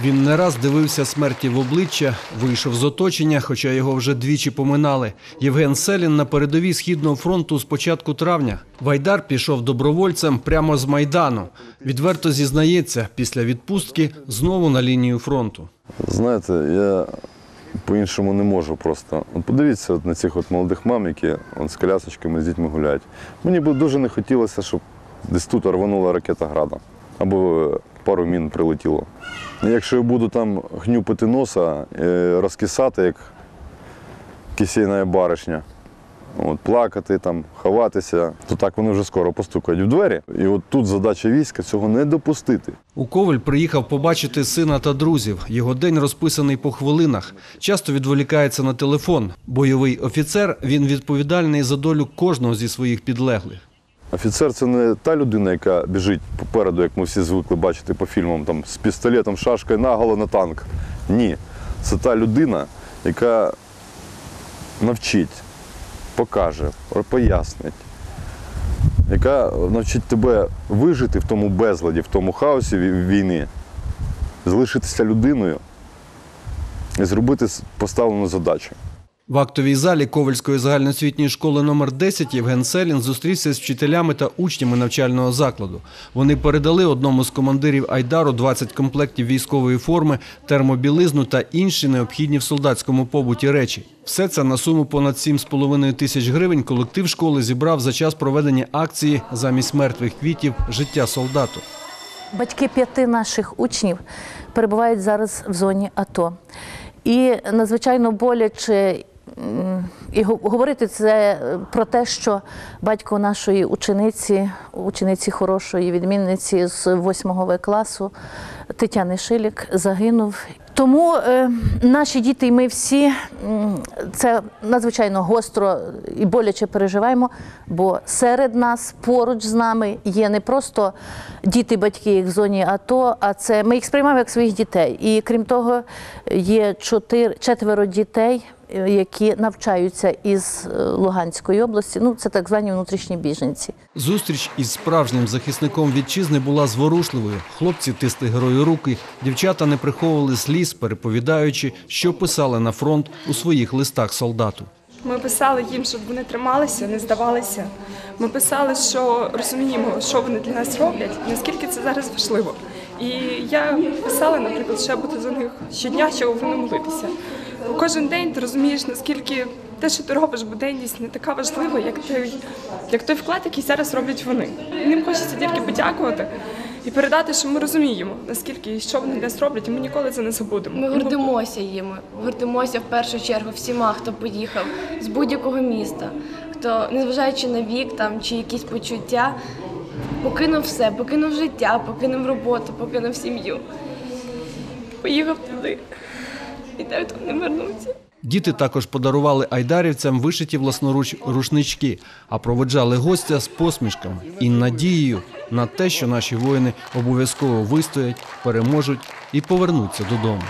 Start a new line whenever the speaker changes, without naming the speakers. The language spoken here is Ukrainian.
Він не раз дивився смерті в обличчя, вийшов з оточення, хоча його вже двічі поминали. Євген Селін на передовій східного фронту з початку травня. Вайдар пішов добровольцем прямо з майдану. Відверто зізнається, після відпустки знову на лінію фронту.
Знаєте, я по-іншому не можу просто. От подивіться от на цих от молодих мам, які от з колясочками з дітьми гуляють. Мені б дуже не хотілося, щоб десь тут рванула ракета града або пару мін прилетіло. Якщо я буду там гнюпити носа, е, розкисати, як кисейна баришня, от, плакати, там, ховатися, то так вони вже скоро постукають в двері. І от тут задача війська цього не допустити.
У Коваль приїхав побачити сина та друзів. Його день розписаний по хвилинах. Часто відволікається на телефон. Бойовий офіцер він відповідальний за долю кожного зі своїх підлеглих.
Офіцер це не та людина, яка біжить попереду, як ми всі звикли бачити по фільмам, там, з пістолетом, шашкою наголо на танк. Ні. Це та людина, яка навчить, покаже, пояснить, яка навчить тебе вижити в тому безладі, в тому хаосі війни, залишитися людиною і зробити поставлену задачу.
В актовій залі Ковальської загальноосвітньої школи номер 10 Євген Селін зустрівся з вчителями та учнями навчального закладу. Вони передали одному з командирів Айдару 20 комплектів військової форми, термобілизну та інші необхідні в солдатському побуті речі. Все це на суму понад 7,5 тисяч гривень колектив школи зібрав за час проведення акції замість мертвих квітів життя солдату.
Батьки п'яти наших учнів перебувають зараз в зоні АТО. І надзвичайно боляче і говорити це е, про те, що батько нашої учениці, учениці хорошої відмінниці з 8 В класу Тетяни Шилік загинув. Тому е, наші діти і ми всі це надзвичайно гостро і боляче переживаємо, бо серед нас поруч з нами є не просто діти, батьки їх в зоні АТО, а це ми їх сприймаємо як своїх дітей. І крім того, є чотир, четверо дітей, які навчаються із е, Луганської області. Ну, це так звані внутрішні біженці.
Зустріч із справжнім захисником вітчизни була зворушливою. Хлопці тисли герою руки, дівчата не приховували сліз, переповідаючи, що писали на фронт у своїх листах солдату.
Ми писали їм, щоб вони трималися, не здавалися. Ми писали, що розуміємо, що вони для нас роблять, наскільки це зараз важливо. І я писала, наприклад, що я буду за них щодня, що вони молитися. Кожен день ти розумієш, наскільки те, що ти робиш, буденність не така важлива, як той, як той вклад, який зараз роблять вони. Їм хочеться тільки подякувати і передати, що ми розуміємо, наскільки і що вони для нас роблять, і ми ніколи це не забудемо.
Ми гордимося їм. Гордимося в першу чергу всіма, хто поїхав з будь-якого міста, хто, незважаючи на вік там чи якісь почуття, покинув все, покинув життя, покинув роботу, покинув сім'ю. Поїхав туди. І так не вернуться.
Діти також подарували айдарівцям вишиті власноруч рушнички, а проводжали гостя з посмішками і надією на те, що наші воїни обов'язково вистоять, переможуть і повернуться додому.